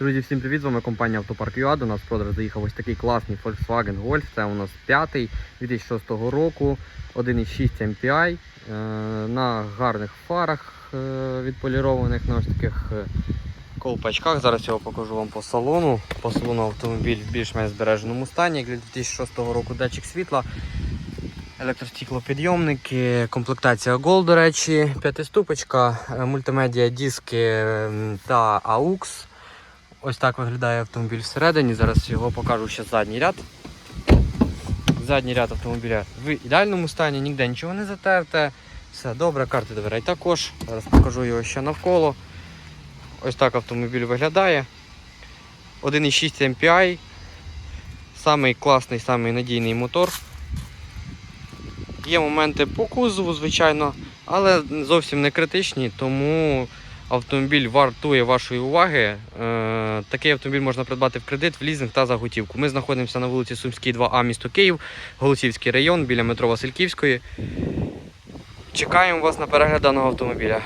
Друзі, всім привіт! З вами компанія Автопарк ЮА. До нас в продаж заїхав ось такий класний Volkswagen Golf. Це у нас п'ятий 2006 року, 1.6 MPI е, на гарних фарах е, відполірованих на ось таких е, ковпачках. Зараз я покажу вам по салону. По салону автомобіль в більш-менш збереженому стані, як для 2006 року датчик світла. Електростіклопідйомники, комплектація Gold, до речі, п'ятиступочка, мультимедіа диски та AUX. Ось так виглядає автомобіль всередині. Зараз його покажу ще задній ряд. Задній ряд автомобіля в ідеальному стані, ніде нічого не затерте. Все добре, карти дверей також. Зараз покажу його ще навколо. Ось так автомобіль виглядає. 1.6 MPI. Самий класний, самий надійний мотор. Є моменти по кузову, звичайно, але зовсім не критичні, тому автомобіль вартує вашої уваги. Е, такий автомобіль можна придбати в кредит, в лізинг та за готівку. Ми знаходимося на вулиці Сумській, 2А, місто Київ, Голосівський район біля метро Васильківської. Чекаємо вас на перегляд даного автомобіля.